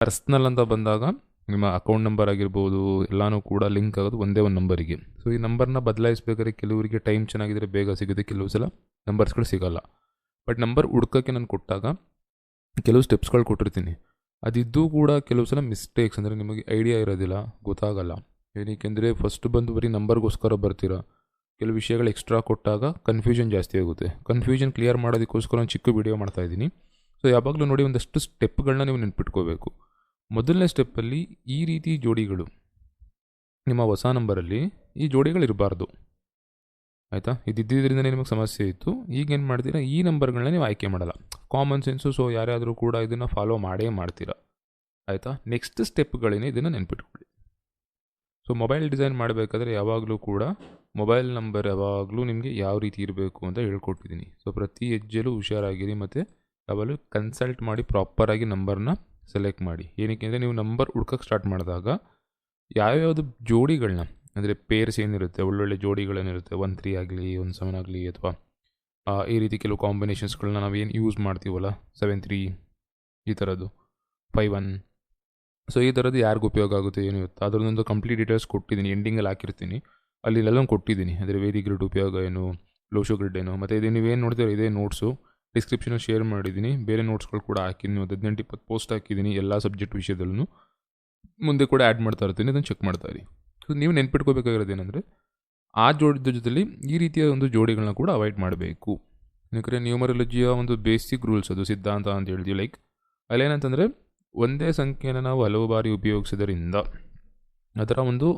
Personal ಅಂತ ಬಂದಾಗ ನಿಮ್ಮ ಅಕೌಂಟ್ ನಂಬರ್ ಆಗಿರ್ಬೋದು, ಎಲ್ಲನೂ ಕೂಡ ಲಿಂಕ್ ಆಗೋದು ಒಂದೇ ಒಂದು ನಂಬರಿಗೆ ಸೊ ಈ ನಂಬರ್ನ ಬದಲಾಯಿಸ್ಬೇಕಾದ್ರೆ ಕೆಲವರಿಗೆ ಟೈಮ್ ಚೆನ್ನಾಗಿದ್ದರೆ ಬೇಗ ಸಿಗುತ್ತೆ, ಕೆಲವು ಸಲ ನಂಬರ್ಸ್ಗಳು ಸಿಗೋಲ್ಲ. ಬಟ್ ನಂಬರ್ ಹುಡ್ಕೋಕ್ಕೆ ನಾನು ಕೊಟ್ಟಾಗ ಕೆಲವು ಸ್ಟೆಪ್ಸ್ಗಳು ಕೊಟ್ಟಿರ್ತೀನಿ. ಅದಿದ್ದು ಕೂಡ ಕೆಲವು ಸಲ ಮಿಸ್ಟೇಕ್ಸ್ ಅಂದರೆ ನಿಮಗೆ ಐಡಿಯಾ ಇರೋದಿಲ್ಲ, ಗೊತ್ತಾಗಲ್ಲ. ಏನಕ್ಕೆಂದರೆ ಫಸ್ಟ್ ಬಂದು ಬರೀ ನಂಬರ್ಗೋಸ್ಕರ ಬರ್ತೀರಾ. ಕೆಲವು ವಿಷಯಗಳು ಎಕ್ಸ್ಟ್ರಾ ಕೊಟ್ಟಾಗ ಕನ್ಫ್ಯೂಷನ್ ಜಾಸ್ತಿ ಆಗುತ್ತೆ. ಕನ್ಫ್ಯೂಷನ್ ಕ್ಲಿಯರ್ ಮಾಡೋದಕ್ಕೋಸ್ಕರ ಒಂದು ಚಿಕ್ಕ ವಿಡಿಯೋ ಮಾಡ್ತಾ ಇದ್ದೀನಿ. ಸೊ ಯಾವಾಗಲೂ ನೋಡಿ ಒಂದಷ್ಟು ಸ್ಟೆಪ್ಗಳನ್ನ ನೀವು ನೆನ್ಪಿಟ್ಕೋಬೇಕು. ಮೊದಲನೇ ಸ್ಟೆಪ್ಪಲ್ಲಿ ಈ ರೀತಿ ಜೋಡಿಗಳು. ನಿಮ್ಮ ಹೊಸ ನಂಬರಲ್ಲಿ ಈ ಜೋಡಿಗಳು ಇರಬಾರ್ದು ಆಯಿತಾ? ಇದ್ದಿದ್ದರಿಂದ ನಿಮಗೆ ಸಮಸ್ಯೆ ಇತ್ತು. ಈಗ ಏನು ಮಾಡ್ತೀರಾ? ಈ ನಂಬರ್ಗಳನ್ನ ನೀವು ಆಯ್ಕೆ ಮಾಡಲ್ಲ. ಕಾಮನ್ ಸೆನ್ಸು ಸೊ ಯಾರ್ಯಾದರೂ ಕೂಡ ಇದನ್ನು ಫಾಲೋ ಮಾಡೇ ಮಾಡ್ತೀರಾ? ಆಯಿತಾ? ನೆಕ್ಸ್ಟ್ ಸ್ಟೆಪ್ಗಳೇನೆ ಇದನ್ನು ನೆನ್ಪಿಟ್ಕೊಳ್ಳಿ. ಸೊ ಮೊಬೈಲ್ ಡಿಸೈನ್ ಮಾಡಬೇಕಾದ್ರೆ ಯಾವಾಗಲೂ ಕೂಡ ಮೊಬೈಲ್ ನಂಬರ್ ಯಾವಾಗಲೂ ನಿಮಗೆ ಯಾವ ರೀತಿ ಇರಬೇಕು ಅಂತ ಹೇಳ್ಕೊಟ್ಟಿದ್ದೀನಿ. ಸೊ ಪ್ರತಿ ಹೆಜ್ಜೆಲೂ ಹುಷಾರಾಗಿರಿ ಮತ್ತು ಯಾವಾಗಲೂ ಕನ್ಸಲ್ಟ್ ಮಾಡಿ ಪ್ರಾಪರಾಗಿ ನಂಬರ್ನ ಸೆಲೆಕ್ಟ್ ಮಾಡಿ. ಏನಕ್ಕೆ ಅಂದರೆ ನೀವು ನಂಬರ್ ಹುಡ್ಕಕ್ಕೆ ಸ್ಟಾರ್ಟ್ ಮಾಡಿದಾಗ ಯಾವ್ಯಾವುದು ಜೋಡಿಗಳನ್ನ ಅಂದರೆ ಪೇರ್ಸ್ ಏನಿರುತ್ತೆ, ಒಳ್ಳೊಳ್ಳೆ ಜೋಡಿಗಳೇನಿರುತ್ತೆ ಒನ್ ತ್ರೀ ಆಗಲಿ ಒನ್ ಸೆವೆನ್ ಆಗಲಿ ಅಥವಾ ಈ ರೀತಿ ಕೆಲವು ಕಾಂಬಿನೇಷನ್ಸ್ಗಳನ್ನ ನಾವು ಏನು ಯೂಸ್ ಮಾಡ್ತೀವಲ್ಲ ಸೆವೆನ್ ತ್ರೀ ಈ ಥರದ್ದು ಫೈವ್ ಒನ್ ಸೊ ಈ ಥರದ್ದು ಯಾರಿಗೂ ಉಪಯೋಗ ಆಗುತ್ತೆ, ಏನು ಇರುತ್ತೆ, ಅದರದ್ದೊಂದು ಕಂಪ್ಲೀಟ್ ಡೀಟೇಲ್ಸ್ ಕೊಟ್ಟಿದ್ದೀನಿ ಎಂಡಿಂಗಲ್ಲಿ ಹಾಕಿರ್ತೀನಿ. ಅಲ್ಲಿ ಎಲ್ಲ ಕೊಟ್ಟಿದ್ದೀನಿ, ಅಂದರೆ ವೇದಿ ಗ್ರಿಡ್ ಉಪಯೋಗ ಏನು ಲೋಶೋ ಗ್ರಿಡ್ ಏನು, ಮತ್ತು ಇದು ನೀವೇನು ನೋಡ್ತೀರೋ ಇದೇ ನೋಟ್ಸು ಡಿಸ್ಕ್ರಿಪ್ಷನಲ್ಲಿ ಶೇರ್ ಮಾಡಿದ್ದೀನಿ. ಬೇರೆ ನೋಟ್ಸ್ಗಳು ಕೂಡ ಹಾಕಿದ್ದೀನಿ. ಒಂದು ಹದಿನೆಂಟು, ಇಪ್ಪತ್ತು ಪೋಸ್ಟ್ ಹಾಕಿದ್ದೀನಿ. ಎಲ್ಲ ಸಬ್ಜೆಕ್ಟ್ ವಿಷಯದಲ್ಲೂ ಮುಂದೆ ಕೂಡ ಆ್ಯಡ್ ಮಾಡ್ತಾ ಇರ್ತೀನಿ. ಅದನ್ನು ಚೆಕ್ ಮಾಡ್ತಾ ಇರಿ. ಸೊ ನೀವು ನೆನ್ಪಿಟ್ಕೋಬೇಕಾಗಿರೋದು ಏನಂದರೆ, ಆ ಜೋಡಿದ ಜೊತೆಲಿ ಈ ರೀತಿಯ ಒಂದು ಜೋಡಿಗಳನ್ನ ಕೂಡ ಅವಾಯ್ಡ್ ಮಾಡಬೇಕು. ಯಾಕಂದರೆ ನ್ಯೂಮರಾಲಜಿಯ ಒಂದು ಬೇಸಿಕ್ ರೂಲ್ಸ್ ಅದು, ಸಿದ್ಧಾಂತ ಅಂತ ಹೇಳ್ತೀವಿ. ಲೈಕ್ ಅಲ್ಲೇನಂತಂದರೆ, ಒಂದೇ ಸಂಖ್ಯೆನ ನಾವು ಹಲವು ಬಾರಿ ಉಪಯೋಗಿಸೋದರಿಂದ ಅದರ ಒಂದು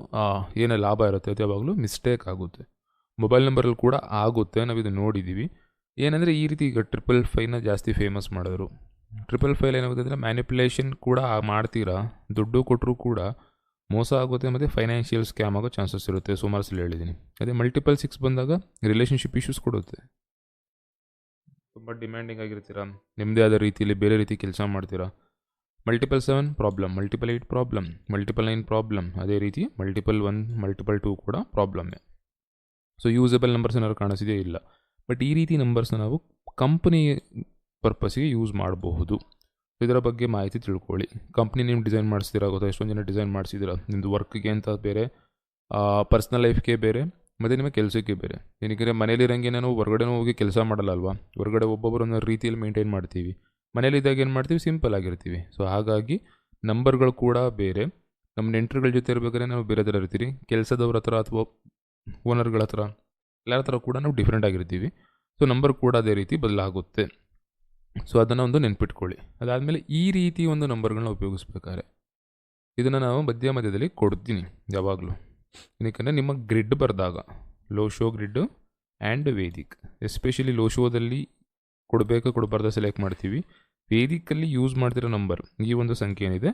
ಏನು ಲಾಭ ಇರುತ್ತೆ, ಅದು ಯಾವಾಗಲೂ ಮಿಸ್ಟೇಕ್ ಆಗುತ್ತೆ. ಮೊಬೈಲ್ ನಂಬರಲ್ಲಿ ಕೂಡ ಆಗುತ್ತೆ. ನಾವು ಇದು ನೋಡಿದ್ದೀವಿ ಏನಂದರೆ ಈ ರೀತಿ ಈಗ ಟ್ರಿಪಲ್ ಫೈನ ಜಾಸ್ತಿ ಫೇಮಸ್ ಮಾಡಿದ್ರು. ಟ್ರಿಪಲ್ ಫೈಲ್ ಏನಾಗುತ್ತೆ ಅಂದರೆ ಮ್ಯಾನಿಪುಲೇಷನ್ ಕೂಡ ಮಾಡ್ತೀರಾ, ದುಡ್ಡು ಕೊಟ್ಟರು ಕೂಡ ಮೋಸ ಆಗುತ್ತೆ ಮತ್ತು ಫೈನಾನ್ಷಿಯಲ್ ಸ್ಕ್ಯಾಮ್ ಆಗೋ ಚಾನ್ಸಸ್ ಇರುತ್ತೆ, ಸುಮಾರು ಹೇಳಿದ್ದೀನಿ ಅದೇ ಮಲ್ಟಿಪಲ್ ಸಿಕ್ಸ್ ಬಂದಾಗ ರಿಲೇಷನ್ಶಿಪ್ ಇಶ್ಯೂಸ್ ಕೊಡುತ್ತೆ. ತುಂಬ ಡಿಮ್ಯಾಂಡಿಂಗ್ ಆಗಿರ್ತೀರಾ ನಿಮ್ಮದೇ ಆದ ರೀತಿಯಲ್ಲಿ ಬೇರೆ ರೀತಿ ಕೆಲಸ ಮಾಡ್ತೀರಾ. Multiple seven problem multiple eight problem multiple nine problem ಅದೇ ರೀತಿ ಮಲ್ಟಿಪಲ್ ಒನ್ ಮಲ್ಟಿಪಲ್ ಟೂ ಕೂಡ ಪ್ರಾಬ್ಲಮ್ಮೇ ಸೊ ಯೂಸಬಲ್ ನಂಬರ್ಸ್ ಏನಾದ್ರು ಕಾಣಿಸಿದೇ ಇಲ್ಲ. ಬಟ್ ಈ ರೀತಿ ನಂಬರ್ಸ್ನ ನಾವು ಕಂಪ್ನಿ ಪರ್ಪಸ್ಗೆ ಯೂಸ್ ಮಾಡಬಹುದು. ಇದರ ಬಗ್ಗೆ ಮಾಹಿತಿ ತಿಳ್ಕೊಳ್ಳಿ. ಕಂಪ್ನಿ ನೀವು ಡಿಸೈನ್ ಮಾಡಿಸ್ತೀರಾ ಗೊತ್ತಾ ಎಷ್ಟೊಂದು ಜನ ಡಿಸೈನ್ ಮಾಡಿಸಿದ್ದೀರಾ ನಿಮ್ಮದು ವರ್ಕ್ಗೆ ಅಂತ ಬೇರೆ ಪರ್ಸ್ನಲ್ ಲೈಫ್ಗೆ ಬೇರೆ, ಮತ್ತು ನಿಮ್ಮ ಕೆಲಸಕ್ಕೆ ಬೇರೆ. ಏನಕ್ಕೆ ಮನೇಲಿರಂಗೆ ನಾನು ಹೊರಗಡೆ ಹೋಗಿ ಕೆಲಸ ಮಾಡಲ್ಲ ಅಲ್ವಾ? ಹೊರಗಡೆ ಒಬ್ಬೊಬ್ಬರು ಒಂದೊಂದು ರೀತಿಯಲ್ಲಿ ಮೇಂಟೈನ್ ಮಾಡ್ತೀವಿ. ಮನೇಲಿದ್ದಾಗ ಏನು ಮಾಡ್ತೀವಿ? ಸಿಂಪಲ್ ಆಗಿರ್ತೀವಿ. ಸೊ ಹಾಗಾಗಿ ನಂಬರ್ಗಳು ಕೂಡ ಬೇರೆ. ನಮ್ಮ ನೆಂಟರುಗಳ ಜೊತೆ ಇರಬೇಕಾದ್ರೆ ನಾವು ಬೇರೆ ಥರ ಇರ್ತೀವಿ ಕೆಲಸದವ್ರ ಹತ್ರ ಅಥವಾ ಓನರ್ಗಳ ಹತ್ರ ಎಲ್ಲರ ಥರ ಕೂಡ ನಾವು ಡಿಫ್ರೆಂಟ್ ಆಗಿರ್ತೀವಿ. ಸೊ ನಂಬರ್ ಕೂಡ ಅದೇ ರೀತಿ ಬದಲಾಗುತ್ತೆ. ಸೊ ಅದನ್ನು ಒಂದು ನೆನ್ಪಿಟ್ಕೊಳ್ಳಿ. ಅದಾದಮೇಲೆ ಈ ರೀತಿ ಒಂದು ನಂಬರ್ಗಳನ್ನ ಉಪಯೋಗಿಸ್ಬೇಕಾದ್ರೆ ಇದನ್ನು ನಾವು ಮಧ್ಯ ಮಧ್ಯದಲ್ಲಿ ಕೊಡ್ತೀನಿ ಯಾವಾಗಲೂ. ಏನಕ್ಕೆ ನಿಮ್ಮ ಗ್ರಿಡ್ ಬರೆದಾಗ Lo Shu grid and Vedic especially Lo ಶೋದಲ್ಲಿ ಕೊಡಬೇಕು, ಕೊಡಬಾರ್ದ ಸೆಲೆಕ್ಟ್ ಮಾಡ್ತೀವಿ. ವೇದಿಕಲ್ಲಿ ಯೂಸ್ ಮಾಡ್ತಿರೋ ನಂಬರ್ ಈ ಒಂದು ಸಂಖ್ಯೆ ಏನಿದೆ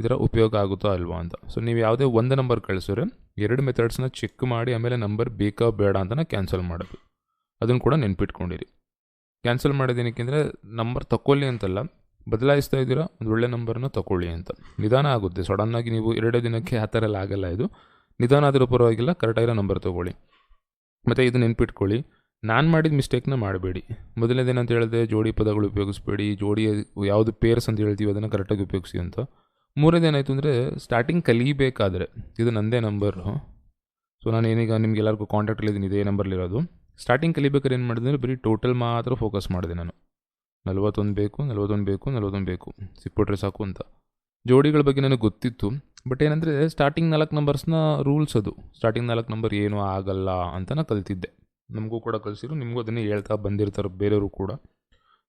ಇದರ ಉಪಯೋಗ ಆಗುತ್ತೋ ಅಲ್ವಾ ಅಂತ. ಸೊ ನೀವು ಯಾವುದೇ ಒಂದು ನಂಬರ್ ಕಳಿಸಿದ್ರೆ ಎರಡು ಮೆಥಡ್ಸ್ನ ಚೆಕ್ ಮಾಡಿ ಆಮೇಲೆ ನಂಬರ್ ಬೇಕಾ ಬೇಡ ಅಂತನ ಕ್ಯಾನ್ಸಲ್ ಮಾಡೋದು. ಅದನ್ನು ಕೂಡ ನೆನ್ಪಿಟ್ಕೊಂಡಿರಿ. ಕ್ಯಾನ್ಸಲ್ ಮಾಡೋದೇನಕ್ಕೆ ಅಂದರೆ ನಂಬರ್ ತಗೊಳ್ಳಿ ಅಂತಲ್ಲ, ಬದಲಾಯಿಸ್ತಾ ಇದ್ದೀರಾ, ಒಂದು ಒಳ್ಳೆ ನಂಬರ್ನ ತಗೊಳ್ಳಿ ಅಂತ. ನಿಧಾನ ಆಗುತ್ತೆ. ಸಡನ್ನಾಗಿ ನೀವು ಎರಡೇ ದಿನಕ್ಕೆ ಆ ಥರ ಎಲ್ಲ ಆಗಲ್ಲ ಇದು. ನಿಧಾನ ಆದರೂ ಪರವಾಗಿಲ್ಲ ಕರೆಕ್ಟಾಗಿರೋ ನಂಬರ್ ತೊಗೊಳ್ಳಿ. ಮತ್ತು ಇದು ನೆನ್ಪಿಟ್ಕೊಳ್ಳಿ. ನಾನು ಮಾಡಿದ ಮಿಸ್ಟೇಕ್ನ ಮಾಡಬೇಡಿ. ಮೊದಲನೇದೇನಂತ ಹೇಳಿದೆ ಜೋಡಿ ಪದಗಳು ಉಪಯೋಗಿಸ್ಬೇಡಿ ಜೋಡಿ ಯಾವುದು ಪೇರ್ಸ್ ಅಂತ ಹೇಳ್ತೀವಿ, ಅದನ್ನು ಕರೆಕ್ಟಾಗಿ ಉಪಯೋಗಿಸಿ ಅಂತ. ಮೂರನೇದೇನಾಯಿತು ಅಂದರೆ ಸ್ಟಾರ್ಟಿಂಗ್ ಕಲಿಬೇಕಾದ್ರೆ, ಇದು ನನ್ನದೇ ನಂಬರು ಸೊ ನಾನು ಏನೀಗ ನಿಮ್ಗೆ ಎಲ್ಲರಿಗೂ ಕಾಂಟ್ಯಾಕ್ಟಲ್ಲಿದ್ದೀನಿ ಇದೇ ನಂಬರ್ಲಿರೋದು ಸ್ಟಾರ್ಟಿಂಗ್ ಕಲಿಬೇಕಾದ್ರೆ ಏನು ಮಾಡಿದೆ ಅಂದರೆ, ಬರೀ ಟೋಟಲ್ ಮಾತ್ರ ಫೋಕಸ್ ಮಾಡಿದೆ ನಾನು. ನಲ್ವತ್ತೊಂದು ಬೇಕು ನಲ್ವತ್ತೊಂದು ಬೇಕು ನಲ್ವತ್ತೊಂದು ಬೇಕು. ಸಿಕ್ಬಿಟ್ರೆ ಸಾಕು ಅಂತ. ಜೋಡಿಗಳ ಬಗ್ಗೆ ನನಗೆ ಗೊತ್ತಿತ್ತು. ಬಟ್ ಏನಂದರೆ ಸ್ಟಾರ್ಟಿಂಗ್ ನಾಲ್ಕು ನಂಬರ್ಸ್ನ ರೂಲ್ಸ್ ಅದು. ಸ್ಟಾರ್ಟಿಂಗ್ ನಾಲ್ಕು ನಂಬರ್ ಏನೂ ಆಗಲ್ಲ ಅಂತ ನಾನು ಕಲ್ತಿದ್ದೆ. ನಮಗೂ ಕೂಡ ಕಲಿಸಿರು ನಿಮಗೂ ಅದನ್ನೇ ಹೇಳ್ತಾ ಬಂದಿರ್ತಾರೆ ಬೇರೆಯವರು ಕೂಡ.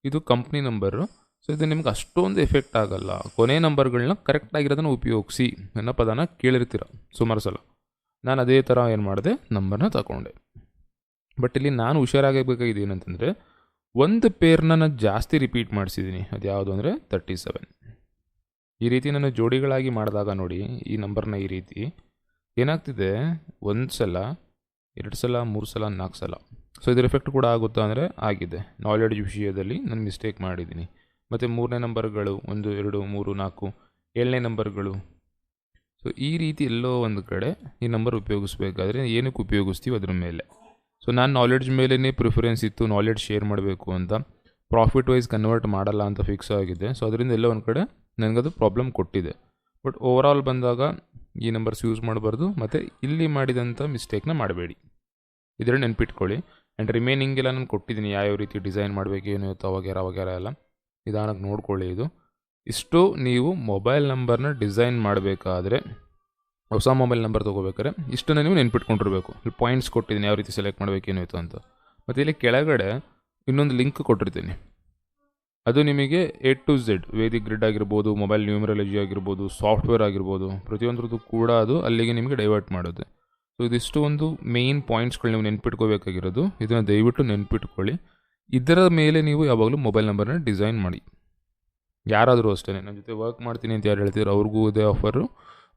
ಇದು ಕಂಪ್ನಿ ನಂಬರು ಸೊ ಇದು ನಿಮ್ಗೆ ಅಷ್ಟೊಂದು ಎಫೆಕ್ಟ್ ಆಗಲ್ಲ. ಕೊನೆ ನಂಬರ್ಗಳನ್ನ ಕರೆಕ್ಟಾಗಿರೋದನ್ನು ಉಪಯೋಗಿಸಿ ನನ್ನ ಪದನ ಕೇಳಿರ್ತೀರ. ಸುಮಾರು ಸಲ. ನಾನು ಅದೇ ಥರ ಏನು ಮಾಡಿದೆ? ನಂಬರ್ನ ತಗೊಂಡೆ ಬಟ್ ಇಲ್ಲಿ ನಾನು ಹುಷಾರಾಗಬೇಕಾಗಿದೆ ಏನಂತಂದರೆ, ಒಂದು ಪೇರ್ನ ನಾನು ಜಾಸ್ತಿ ರಿಪೀಟ್ ಮಾಡಿಸಿದ್ದೀನಿ ಅದು ಯಾವುದು ಅಂದರೆ ತರ್ಟಿ ಸೆವೆನ್ ಈ ರೀತಿ ನಾನು ಜೋಡಿಗಳಾಗಿ ಮಾಡಿದಾಗ ನೋಡಿ, ಈ ನಂಬರ್ನ ಈ ರೀತಿ ಏನಾಗ್ತಿದೆ? ಒಂದು ಸಲ, ಎರಡು ಸಲ, ಮೂರು ಸಲ ನಾಲ್ಕು ಸಲ. ಸೊ ಇದರ ಎಫೆಕ್ಟ್ ಕೂಡ ಆಗುತ್ತಾ ಅಂದರೆ ಆಗಿದೆ. ನಾಲೆಡ್ಜ್ ವಿಷಯದಲ್ಲಿ ನಾನು ಮಿಸ್ಟೇಕ್ ಮಾಡಿದ್ದೀನಿ ಮತ್ತು ಮೂರನೇ ನಂಬರ್ಗಳು ಒಂದು, ಎರಡು, ಮೂರು, ನಾಲ್ಕು, ಏಳನೇ ನಂಬರ್ಗಳು. ಸೊ ಈ ರೀತಿ ಎಲ್ಲೋ ಒಂದು ಕಡೆ ಈ ನಂಬರ್ ಉಪಯೋಗಿಸ್ಬೇಕಾದ್ರೆ ಏನಕ್ಕೆ ಉಪಯೋಗಿಸ್ತೀವಿ ಅದ್ರ ಮೇಲೆ. ಸೊ ನಾನು ನಾಲೆಡ್ಜ್ ಮೇಲೇ ಪ್ರಿಫರೆನ್ಸ್ ಇತ್ತು ನಾಲೆಡ್ಜ್ ಶೇರ್ ಮಾಡಬೇಕು ಅಂತ. ಪ್ರಾಫಿಟ್ ವೈಸ್ ಕನ್ವರ್ಟ್ ಮಾಡಲ್ಲ ಅಂತ ಫಿಕ್ಸ್ ಆಗಿದೆ. ಸೊ ಅದರಿಂದ ಎಲ್ಲೋ ಒಂದು ಕಡೆ ನನಗದು ಪ್ರಾಬ್ಲಮ್ ಕೊಟ್ಟಿದೆ. ಬಟ್ ಓವರಾಲ್ ಬಂದಾಗ ಈ ನಂಬರ್ಸ್ ಯೂಸ್ ಮಾಡಬಾರ್ದು, ಮತ್ತು ಇಲ್ಲಿ ಮಾಡಿದಂಥ ಮಿಸ್ಟೇಕ್ನ ಮಾಡಬೇಡಿ. ಇದರ ನೆನ್ಪಿಟ್ಕೊಳ್ಳಿ. ಆ್ಯಂಡ್ ರಿಮೈನಿಂಗ್ ಎಲ್ಲ ನಾನು ಕೊಟ್ಟಿದ್ದೀನಿ, ಯಾವ್ಯಾವ ರೀತಿ ಡಿಸೈನ್ ಮಾಡಬೇಕು, ಏನು ಇತ್ತು ಅವಾಗ್ಯಾರ ಅವಾಗ್ಯಾರ ಎಲ್ಲ. ನಿಧಾನಕ್ಕೆ ನೋಡ್ಕೊಳ್ಳಿ ಇದು. ಇಷ್ಟು ನೀವು ಮೊಬೈಲ್ ನಂಬರ್ನ ಡಿಸೈನ್ ಮಾಡಬೇಕಾದ್ರೆ, ಹೊಸ ಮೊಬೈಲ್ ನಂಬರ್ ತೊಗೋಬೇಕಾದ್ರೆ ಇಷ್ಟನ್ನ ನೀವು ನೆನ್ಪಿಟ್ಕೊಂಡಿರ್ಬೇಕು. ಇಲ್ಲಿ ಪಾಯಿಂಟ್ಸ್ ಕೊಟ್ಟಿದ್ದೀನಿ, ಯಾವ ರೀತಿ ಸೆಲೆಕ್ಟ್ ಮಾಡಬೇಕು ಏನು ಇತ್ತು ಅಂತ. ಮತ್ತು ಇಲ್ಲಿ ಕೆಳಗಡೆ ಇನ್ನೊಂದು ಲಿಂಕ್ ಕೊಟ್ಟಿರ್ತೀನಿ. ಅದು ನಿಮಗೆ A to Z, Vedic grid ಆಗಿರ್ಬೋದು, ಮೊಬೈಲ್ ನ್ಯೂಮರಾಲಜಿ ಆಗಿರ್ಬೋದು, ಸಾಫ್ಟ್ವೇರ್ ಆಗಿರ್ಬೋದು, ಪ್ರತಿಯೊಂದ್ರದ್ದು ಕೂಡ ಅದು ಅಲ್ಲಿಗೆ ನಿಮಗೆ ಡೈವರ್ಟ್ ಮಾಡುತ್ತೆ. ಸೊ, ಇದಿಷ್ಟು ಒಂದು ಮೇಯ್ನ್ ಪಾಯಿಂಟ್ಸ್ಗಳು ನೀವು ನೆನ್ಪಿಟ್ಕೋಬೇಕಾಗಿರೋದು. ಇದನ್ನು ದಯವಿಟ್ಟು ನೆನ್ಪಿಟ್ಕೊಳ್ಳಿ. ಇದರ ಮೇಲೆ ನೀವು ಯಾವಾಗಲೂ ಮೊಬೈಲ್ ನಂಬರ್ನ ಡಿಸೈನ್ ಮಾಡಿ. ಯಾರಾದರೂ ಅಷ್ಟೇ ನನ್ನ ಜೊತೆ ವರ್ಕ್ ಮಾಡ್ತೀನಿ ಅಂತ ಯಾರು ಹೇಳ್ತಿದ್ರು ಅವ್ರಿಗೂ ಇದೇ ಆಫರು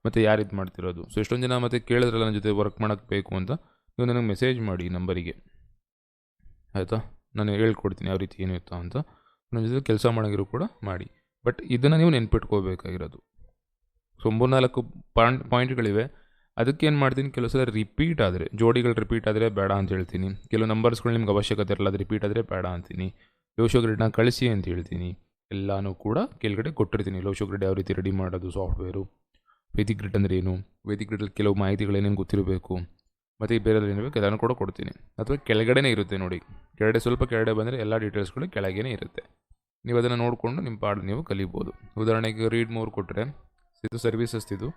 ಮತ್ತು ಯಾರು ಇದು ಮಾಡ್ತಿರೋದು? ಸೊ ಎಷ್ಟೊಂದು ಜನ ಮತ್ತೆ ಕೇಳಿದ್ರಲ್ಲ ನನ್ನ ಜೊತೆ ವರ್ಕ್ ಮಾಡೋಕ್ಕೆ ಬೇಕು ಅಂತ, ನೀವು ನನಗೆ ಮೆಸೇಜ್ ಮಾಡಿ ನಂಬರಿಗೆ ಆಯಿತಾ? ನಾನು ಹೇಳ್ಕೊಡ್ತೀನಿ ಯಾವ ರೀತಿ ಏನು ಇತ್ತು ಅಂತ. ನನ್ನ ಜೊತೆ ಕೆಲಸ ಮಾಡೋಂಗಿರೋ ಕೂಡ ಮಾಡಿ. ಬಟ್ ಇದನ್ನು ನೀವು ನೆನ್ಪಿಟ್ಕೋಬೇಕಾಗಿರೋದು. ಸೊ, ಮೂರ್ನಾಲ್ಕು ಪಾಯಿಂಟ್ ಪಾಯಿಂಟ್ಗಳಿವೆ ಅದಕ್ಕೇನು ಮಾಡ್ತೀನಿ? ಕೆಲವು ಸಲ ರಿಪೀಟ್ ಆದರೆ, ಜೋಡಿಗಳು ರಿಪೀಟ್ ಆದರೆ ಬೇಡ ಅಂತ ಹೇಳ್ತೀನಿ. ಕೆಲವು ನಂಬರ್ಸ್ಗಳು ನಿಮ್ಗೆ ಅವಶ್ಯಕತೆ ಇರಲ್ಲ, ಅದು ರಿಪೀಟ್ ಆದರೆ ಬೇಡ ಅಂತೀನಿ. ಲೋಶೋ ಗ್ರಿಡ್ನ ಕಳಿಸಿ ಅಂತ ಹೇಳ್ತೀನಿ. ಎಲ್ಲನೂ ಕೂಡ ಕೆಳಗಡೆ ಕೊಟ್ಟಿರ್ತೀನಿ. ಲೋಶೋ ಗ್ರಿಡ್ ಯಾವ ರೀತಿ ರೆಡಿ ಮಾಡೋದು ಸಾಫ್ಟ್ವೇರು ವೇದಿಕ್ ಗ್ರಿಡ್ ಅಂದರೆ ಏನು? ವೇದಿಕ್ ಗ್ರಿಡಲ್ಲಿ ಕೆಲವು ಮಾಹಿತಿಗಳೇನೇನು ಗೊತ್ತಿರಬೇಕು? ಮತ್ತು ಬೇರೆ ಬೇಕು ಎಲ್ಲನೂ ಕೂಡ ಕೊಡ್ತೀನಿ. ಅಥವಾ ಕೆಳಗಡೆನೇ ಇರುತ್ತೆ ನೋಡಿ. ಕೆಳಗಡೆ ಸ್ವಲ್ಪ ಕೆಳಗಡೆ ಬಂದರೆ ಎಲ್ಲ ಡೀಟೇಲ್ಸ್ಗಳು ಕೆಳಗೇನೆ ಇರುತ್ತೆ. ನೀವು ಅದನ್ನು ನೋಡಿಕೊಂಡು ನಿಮ್ಮ ಪಾಡು ನೀವು ಕಲಿಬೋದು. ಉದಾಹರಣೆಗೆ ರೀಡ್ ಮೋರ್ ಕೊಟ್ಟರೆ ಇದು ಸರ್ವಿಸಸ್ ಇದು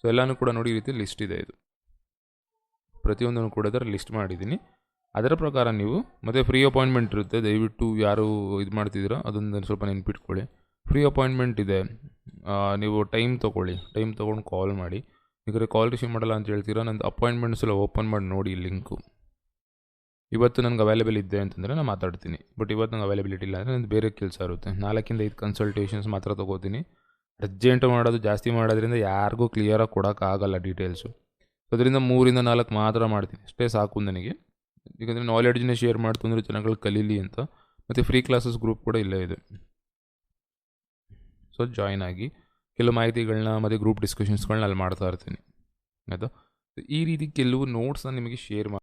ಸೊ ಎಲ್ಲನೂ ಕೂಡ ನೋಡಿ ಈ ರೀತಿ ಲಿಸ್ಟ್ ಇದೆ ಇದು. ಪ್ರತಿಯೊಂದನ್ನು ಕೂಡ ಅದರ ಲಿಸ್ಟ್ ಮಾಡಿದ್ದೀನಿ. ಅದರ ಪ್ರಕಾರ ನೀವು, ಮತ್ತು ಫ್ರೀ ಅಪಾಯಿಂಟ್ಮೆಂಟ್ ಇರುತ್ತೆ. ದಯವಿಟ್ಟು ಯಾರು ಇದು ಮಾಡ್ತಿದ್ದೀರೋ ಅದೊಂದು ಸ್ವಲ್ಪ ನೆನ್ಪಿಟ್ಕೊಳ್ಳಿ. ಫ್ರೀ ಅಪಾಯಿಂಟ್ಮೆಂಟ್ ಇದೆ. ನೀವು ಟೈಮ್ ತೊಗೊಳ್ಳಿ. ಟೈಮ್ ತೊಗೊಂಡು ಕಾಲ್ ಮಾಡಿ. ಈಗ ಕಾಲ್ ರಿಸೀವ್ ಮಾಡಲ್ಲ ಅಂತ ಹೇಳ್ತೀರಾ? ನಂದು ಅಪಾಯಿಂಟ್ಮೆಂಟ್ಸ್ ಎಲ್ಲ ಓಪನ್ ಮಾಡಿ ನೋಡಿ ಲಿಂಕು ಇವತ್ತು ನನಗೆ ಅವೈಲೇಬಲ್ ಇದೆ ಅಂತಂದರೆ ನಾನು ಮಾತಾಡ್ತೀನಿ. ಬಟ್ ಇವತ್ತು ನಂಗೆ ಅವೈಲೇಬಿಲಿಟಿ ಇಲ್ಲ ಅಂದರೆ ನಂದು ಬೇರೆ ಕೆಲಸ ಇರುತ್ತೆ. ನಾಲ್ಕಿಂದ ಐದು ಕನ್ಸಲ್ಟೇಷನ್ಸ್ ಮಾತ್ರ ತೊಗೋತೀನಿ. ಅರ್ಜೆಂಟ್ ಮಾಡೋದು ಜಾಸ್ತಿ ಮಾಡೋದ್ರಿಂದ ಯಾರಿಗೂ ಕ್ಲಿಯರಾಗಿ ಕೊಡೋಕ್ಕಾಗಲ್ಲ ಡೀಟೇಲ್ಸು ಅದರಿಂದ ಮೂರಿಂದ ನಾಲ್ಕು ಮಾತ್ರ ಮಾಡ್ತೀನಿ. ಅಷ್ಟೇ ಸಾಕು ನನಗೆ. ಯಾಕಂದರೆ ನಾಲೆಡ್ಜ್ನೇ ಶೇರ್ ಮಾಡ್ತಂದ್ರೆ ಜನಗಳು ಕಲೀಲಿ ಅಂತ. ಮತ್ತು ಫ್ರೀ ಕ್ಲಾಸಸ್ ಗ್ರೂಪ್ ಕೂಡ ಇಲ್ಲೇ ಇದೆ. ಸೊ ಜಾಯ್ನ್ ಆಗಿ ಕೆಲವು ಮಾಹಿತಿಗಳನ್ನ ಮತ್ತು ಗ್ರೂಪ್ ಡಿಸ್ಕಷನ್ಸ್ಗಳನ್ನ ಅಲ್ಲಿ ಮಾಡ್ತಾ ಇರ್ತೀನಿ. ಆಯಿತಾ? ಈ ರೀತಿ ಕೆಲವು ನೋಟ್ಸ್ನ ನಿಮಗೆ ಶೇರ್ ಮಾಡಿ